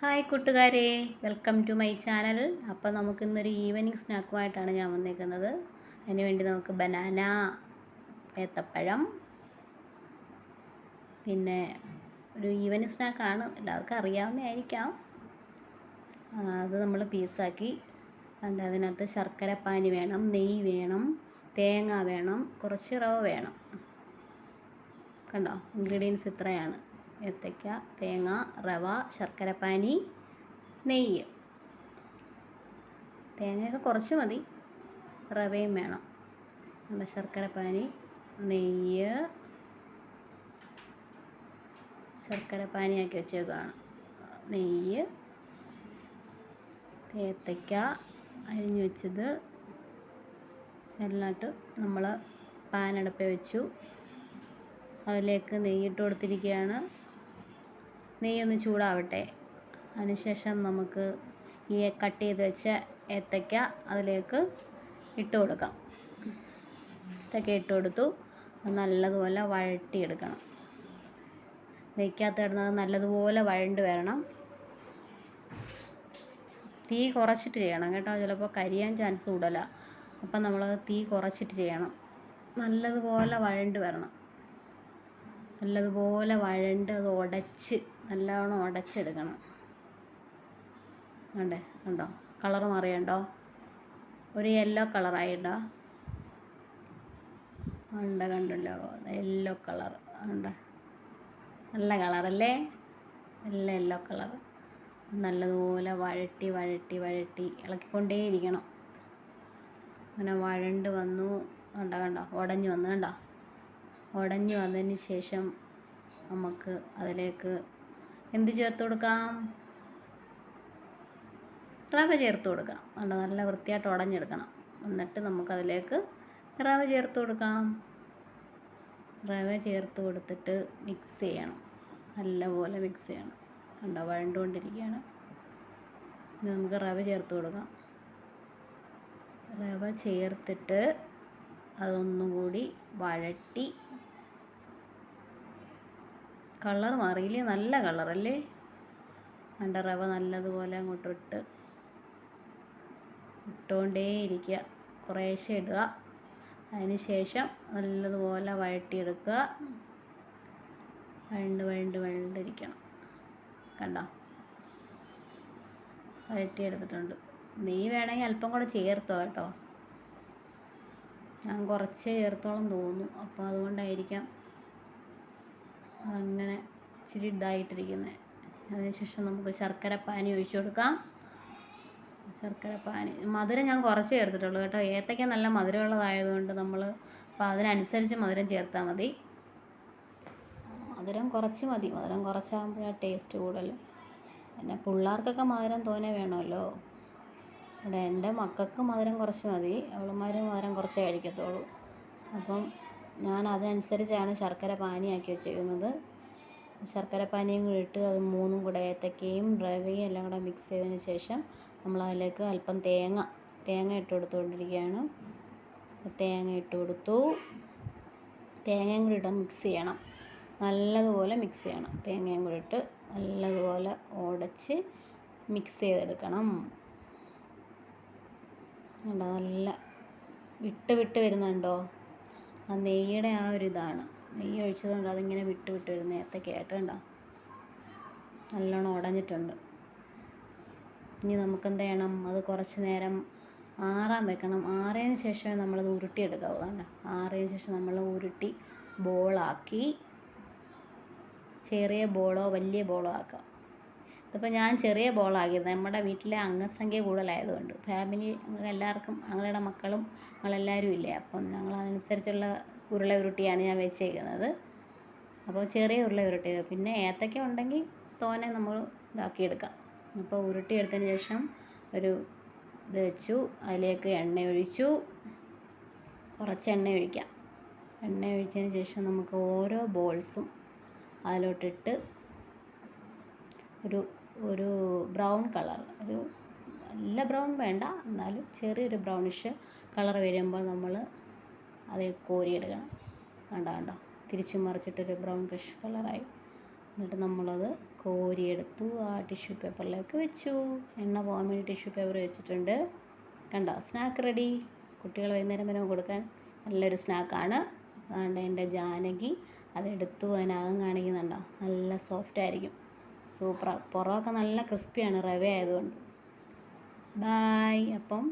Hi കൂട്ടുകാരെ welcome to my channel. അപ്പോൾ നമുക്ക് ഇന്നൊരു ഈവനിങ് സ്നാക്കുമായിട്ടാണ് ഞാൻ വന്നേക്കുന്നത്. അതിനുവേണ്ടി നമുക്ക് ബനാന ഏത്തപ്പഴം പിന്നെ ഒരു ഈവനിങ് സ്നാക്കാണ്. എല്ലാവർക്കും അറിയാവുന്നതായിരിക്കാം അത് നമ്മൾ പീസാക്കി. അതുകൊണ്ട് അതിനകത്ത് ശർക്കര പാനി വേണം നെയ്യ് വേണം തേങ്ങ വേണം കുറച്ച് റവ വേണം. കണ്ടോ? ഇൻഗ്രീഡിയൻസ് ഇത്രയാണ്. ഏത്തയ്ക്ക തേങ്ങ റവ ശർക്കരപ്പാനി നെയ്യ്. തേങ്ങയൊക്കെ കുറച്ച് മതി. റവയും വേണം. നല്ല ശർക്കരപ്പാനി നെയ്യ് ശർക്കരപ്പാനിയാക്കി വെച്ചേക്കാണ് നെയ്യ് ഏത്തയ്ക്ക അരിഞ്ഞു വെച്ചത്. എല്ലാട്ട് നമ്മൾ പാനടുപ്പ് വെച്ചു. അതിലേക്ക് നെയ്യിട്ട് കൊടുത്തിരിക്കുകയാണ്. നെയ്യൊന്ന് ചൂടാവട്ടെ. അതിനുശേഷം നമുക്ക് ഈ കട്ട് ചെയ്ത് വെച്ച ഏത്തയ്ക്ക അതിലേക്ക് ഇട്ട് കൊടുക്കാം. ഏത്തയ്ക്ക ഇട്ട് കൊടുത്തു. നല്ലതുപോലെ വഴട്ടിയെടുക്കണം നെയ്ക്കകത്ത് ഇടുന്നത് നല്ലതുപോലെ വഴണ്ട് വരണം. തീ കുറച്ചിട്ട് ചെയ്യണം കേട്ടോ. ചിലപ്പോൾ കരിയാൻ ചാൻസ് കൂടുതലാണ് അപ്പം നമ്മൾ തീ കുറച്ചിട്ട് ചെയ്യണം. നല്ലതുപോലെ വഴണ്ട് വരണം. നല്ലതുപോലെ വഴണ്ട് അത് ഉടച്ച് നല്ലവണ്ണം ഉടച്ചെടുക്കണം കണ്ടേ? കണ്ടോ? കളർ മാറിയുണ്ടോ? ഒരു യെല്ലോ കളറായിട്ടോ? ഉണ്ട് കണ്ടല്ലോ? യെല്ലോ കളർ ഉണ്ട് നല്ല കളറല്ലേ? നല്ല യെല്ലോ കളർ നല്ലതുപോലെ വഴട്ടി വഴട്ടി വഴട്ടി ഇളക്കിക്കൊണ്ടേയിരിക്കണം. അങ്ങനെ വഴണ്ട് വന്നു. കണ്ടോ? കണ്ടോ? ഉടഞ്ഞു വന്നു. കണ്ടോ? ഉടഞ്ഞു വന്നതിന് ശേഷം നമുക്ക് അതിലേക്ക് എന്ത് ചേർത്ത് കൊടുക്കാം? റവ ചേർത്ത് കൊടുക്കാം. കണ്ടോ നല്ല വൃത്തിയായിട്ട് ഉടഞ്ഞെടുക്കണം. എന്നിട്ട് നമുക്കതിലേക്ക് റവ ചേർത്ത് കൊടുക്കാം. റവ ചേർത്ത് കൊടുത്തിട്ട് മിക്സ് ചെയ്യണം. നല്ലപോലെ മിക്സ് ചെയ്യണം. കണ്ടോ വഴണ്ടുകൊണ്ടിരിക്കുകയാണ്. ഇനി നമുക്ക് റവ ചേർത്ത് കൊടുക്കാം. റവ ചേർത്തിട്ട് അതൊന്നുകൂടി വഴട്ടി കളർ മാറിയില്ലേ? നല്ല കളറല്ലേ? കണ്ട റവ നല്ലതുപോലെ അങ്ങോട്ട് ഇട്ട് ഇട്ടുകൊണ്ടേയിരിക്കുക കുറേശ്ശെ ഇടുക. അതിന് ശേഷം നല്ലതുപോലെ വഴട്ടിയെടുക്കുക വഴണ്ട് വഴണ്ട് വഴണ്ടിരിക്കണം കണ്ടോ? വഴട്ടിയെടുത്തിട്ടുണ്ട് നെയ്യ് വേണമെങ്കിൽ അല്പം കൂടെ ചേർത്തോ കേട്ടോ. ഞാൻ കുറച്ച് ചേർത്തോളം തോന്നുന്നു. അപ്പോൾ അതുകൊണ്ടായിരിക്കാം അങ്ങനെ ഇച്ചിരി ഇതായിട്ടിരിക്കുന്നത് അതിനുശേഷം നമുക്ക് ശർക്കര പാനി ഒഴിച്ചു കൊടുക്കാം. ശർക്കര പാനി മധുരം ഞാൻ കുറച്ച് ചേർത്തിട്ടുള്ളൂ കേട്ടോ. ഏത്തയ്ക്ക നല്ല മധുരമുള്ളതായതുകൊണ്ട് നമ്മൾ അപ്പോൾ അതിനനുസരിച്ച് മധുരം ചേർത്താൽ മതി. മധുരം കുറച്ച് മതി. മധുരം കുറച്ചാകുമ്പോഴാണ് ടേസ്റ്റ് കൂടുതൽ പിന്നെ പിള്ളേർക്കൊക്കെ മധുരം തോനെ വേണമല്ലോ. ഇവിടെ എന്റെ മക്കൾക്ക് മധുരം കുറച്ച് മതി. അവളുമാർ മധുരം കുറച്ചേ കഴിക്കത്തുള്ളൂ. അപ്പം ഞാൻ അതനുസരിച്ചാണ് ശർക്കര പാനിയാക്കി വെച്ചേക്കുന്നത് ശർക്കര പാനിയും കൂടി ഇട്ട് അത് മൂന്നും കൂടെ ഏത്തക്കയും റവയും എല്ലാം കൂടെ മിക്സ് ചെയ്തതിന് ശേഷം നമ്മൾ അതിലേക്ക് അല്പം തേങ്ങ തേങ്ങ ഇട്ട് കൊടുത്തുകൊണ്ടിരിക്കുകയാണ്. തേങ്ങ ഇട്ട് കൊടുത്തു. തേങ്ങയും കൂടി ഇട്ട് മിക്സ് ചെയ്യണം. നല്ലതുപോലെ മിക്സ് ചെയ്യണം. തേങ്ങയും കൂടി ഇട്ട് നല്ലതുപോലെ ഉടച്ച് മിക്സ് ചെയ്തെടുക്കണം. നല്ല വിട്ട് വിട്ട് വരുന്നുണ്ടോ? ആ നെയ്യുടെ ആ ഒരു ഇതാണ്. നെയ്യ് ഒഴിച്ചതുകൊണ്ട് അതിങ്ങനെ വിട്ട് വിട്ട് വരും നേരത്തെ കണ്ടോ നല്ലോണം ഉടഞ്ഞിട്ടുണ്ട്. ഇനി നമുക്ക് എന്ത് ചെയ്യണം? അത് കുറച്ച് നേരം ആറാൻ വെക്കണം. ആറിയതിന് ശേഷമേ നമ്മളത് ഉരുട്ടിയെടുക്കാവൂ. കണ്ടോ? ആറിയതിന് ശേഷം നമ്മൾ ഉരുട്ടി ബോളാക്കി ചെറിയ ബോളോ വലിയ ബോളോ ആക്കാം. ഇതിപ്പോൾ ഞാൻ ചെറിയ ബോളാക്കിയത്. നമ്മുടെ വീട്ടിലെ അംഗസംഖ്യ കൂടുതലായതുകൊണ്ട്. ഫാമിലി എല്ലാവർക്കും ഞങ്ങളുടെ മക്കളും ഞങ്ങളെല്ലാവരും ഇല്ലേ? അപ്പം ഞങ്ങൾ അതനുസരിച്ചുള്ള ഉരുള ഉരുട്ടിയാണ് ഞാൻ വെച്ചേക്കുന്നത്. അപ്പോൾ ചെറിയ ഉരുള ഉരുട്ടി. പിന്നെ ഏത്തക്ക ഉണ്ടെങ്കിൽ തോനെ നമ്മൾ ഇതാക്കിയെടുക്കാം. അപ്പോൾ ഉരുട്ടിയെടുത്തതിന് ശേഷം ഒരു ഇത് വെച്ചു. അതിലേക്ക് എണ്ണ ഒഴിച്ചു. കുറച്ച് എണ്ണ ഒഴിക്കാം. എണ്ണ ഒഴിച്ചതിന് ശേഷം നമുക്ക് ഓരോ ബോൾസും അതിലോട്ടിട്ട് ഒരു ഒരു ബ്രൗൺ കളർ. ഒരു നല്ല ബ്രൗൺ വേണ്ട എന്നാലും ചെറിയൊരു ബ്രൗണിഷ് കളർ വരുമ്പോൾ നമ്മൾ അത് കോരിയെടുക്കണം. കണ്ടോ കണ്ടോ? തിരിച്ച് മറിച്ചിട്ടൊരു ബ്രൗൺ കഷ് കളറായി. എന്നിട്ട് നമ്മളത് കോരിയെടുത്തു. ആ ടിഷ്യൂ പേപ്പറിലേക്ക് വെച്ചു. എണ്ണ പോകാൻ വേണ്ടി ടിഷ്യൂ പേപ്പർ വെച്ചിട്ടുണ്ട്. കണ്ടോ? Snack ready. കുട്ടികൾ വൈകുന്നേരം വരെ കൊടുക്കാൻ നല്ലൊരു സ്നാക്കാണ്. അതുകൊണ്ട് എന്റെ ജാനകി അതെടുത്തു. അതിനകം കാണിക്കുന്നുണ്ടോ നല്ല സോഫ്റ്റ് ആയിരിക്കും സൂപ്പറാണ് പുറമൊക്കെ നല്ല ക്രിസ്പിയാണ് റവ ആയതുകൊണ്ട് ബായ് അപ്പം